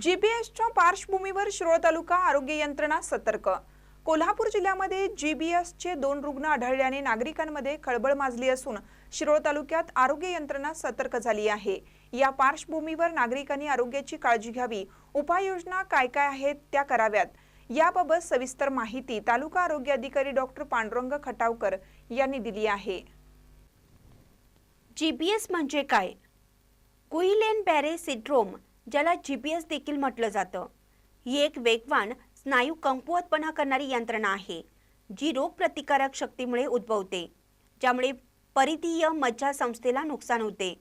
जीबीएसच्या पार्श्वभूमीवर शिरोळ तालुका आरोग्य यंत्रणा सतर्क. कोल्हापूर जिल्ह्यामध्ये जीबीएसचे दोन रुग्ण आढळल्याने नागरिकांमध्ये खळबळ माजली असून शिरोळ तालुक्यात आरोग्य यंत्रणा सतर्क झाली आहे. या पार्श्वभूमीवर नागरिकांनी आरोग्याची काळजी घ्यावी. उपाययोजना काय काय आहेत त्या कराव्यात. याबाबत सविस्तर माहिती तालुका आरोग्य अधिकारी डॉक्टर पांडुरंग खटावकर यांनी दिली आहे. जीबीएस म्हणजे काय? गुईलेन बॅरे सिड्रोम ज्याला जीबीएस देखील म्हटलं जातं. ही एक वेगवान स्नायू कमकुवतपणा करणारी यंत्रणा आहे जी रोगप्रतिकारक शक्तीमुळे उद्भवते ज्यामुळे परितीय मज्जा संस्थेला नुकसान होते.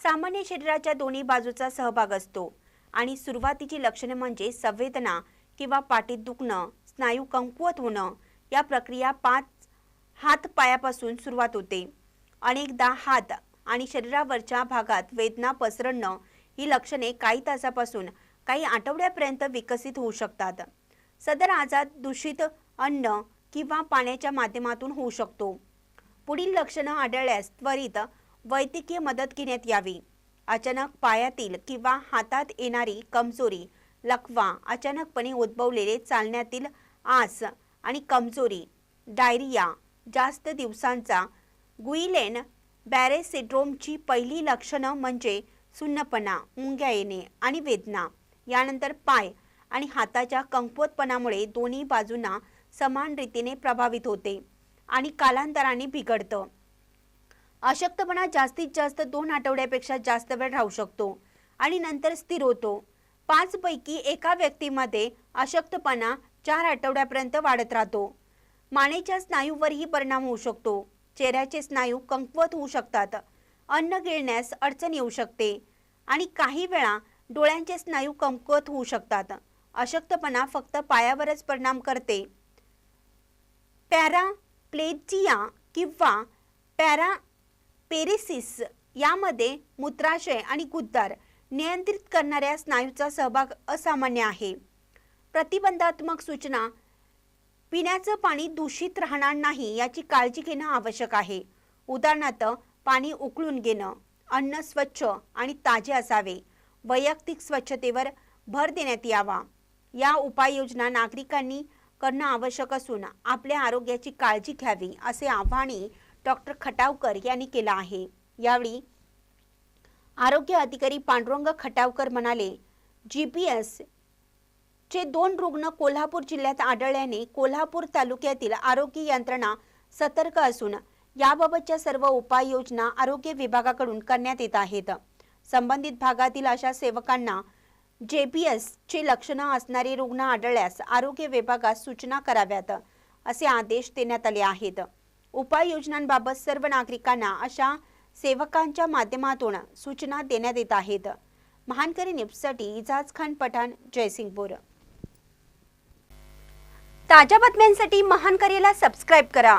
सामान्य शरीराच्या दोन्ही बाजूचा सहभाग असतो आणि सुरुवातीची लक्षणे म्हणजे संवेदना किंवा पाठीत दुखणं स्नायू कमकुवत होणं या प्रक्रिया पाच हात पायापासून सुरुवात होते. अनेकदा हात आणि शरीरावरच्या भागात वेदना पसरणं ही लक्षणे काही तासापासून काही आठवड्यापर्यंत विकसित होऊ शकतात. सदर आजार दूषित अन्न किंवा पाण्याच्या माध्यमातून होऊ शकतो. पुढील लक्षणं आढळल्यास त्वरित वैद्यकीय मदत घेण्यात यावी. अचानक पायातील किंवा हातात येणारी कमजोरी लकवा अचानकपणे उद्भवलेले चालण्यातील आस आणि कमजोरी डायरिया जास्त दिवसांचा गुईलेन बॅरे सिड्रोमची पहिली लक्षणं म्हणजे सुन्नपणा मुंग्या येणे आणि वेदना यानंतर पाय आणि हाताच्या कंकवतपणामुळे दोन्ही बाजूंना समान रीतीने प्रभावित होते आणि कालांतराने बिघडतं. अशक्तपणा जास्तीत जास्त दोन आठवड्यापेक्षा जास्त वेळ राहू शकतो आणि नंतर स्थिर होतो. पाचपैकी एका व्यक्तीमध्ये अशक्तपणा चार आठवड्यापर्यंत वाढत राहतो. मानेच्या स्नायूवरही परिणाम होऊ शकतो. चेहऱ्याचे स्नायू कंकवत होऊ शकतात. अन्न गिळण्यास अडचण येऊ शकते आणि काही वेळा डोळ्यांचे स्नायू कमकुवत होऊ शकतात. अशक्तपणा फक्त पायावरच परिणाम करते. पॅराप्लेजिया किंवा पॅरा पेरेसिस यामध्ये मूत्राशय आणि गुद्दार नियंत्रित करणाऱ्या स्नायूचा सहभाग असामान्य आहे. प्रतिबंधात्मक सूचना पिण्याचं पाणी दूषित राहणार नाही याची काळजी घेणं आवश्यक आहे. उदाहरणार्थ पाणी उकळून घेणं अन्न स्वच्छ आणि ताजे असावे. वैयक्तिक स्वच्छतेवर भर देण्यात यावा. या उपाययोजना नागरिकांनी करणं आवश्यक असून आपल्या आरोग्याची काळजी घ्यावी असे आव्हाने डॉक्टर खटावकर यांनी केलं आहे. यावेळी आरोग्य अधिकारी पांडुरंग खटावकर म्हणाले जी पी एस चे दोन रुग्ण कोल्हापूर जिल्ह्यात आढळल्याने कोल्हापूर तालुक्यातील आरोग्य यंत्रणा सतर्क असून याबाबतच्या सर्व उपाययोजना आरोग्य विभागाकडून करण्यात येत आहेत. संबंधित भागातील अशा सेवकांना जेबीएस ची लक्षणं असणारे रुग्ण आढळल्यास आरोग्य विभागास सूचना कराव्यात असे आदेश देण्यात आले आहेत. उपाययोजनांबाबत सर्व नागरिकांना अशा सेवकांच्या माध्यमातून सूचना देण्यात येत आहेत. महानकरी न्यूजसाठी इजाज खान पठाण जयसिंगपूर. ताज्या बातम्यांसाठी महानकरीला सबस्क्राईब करा.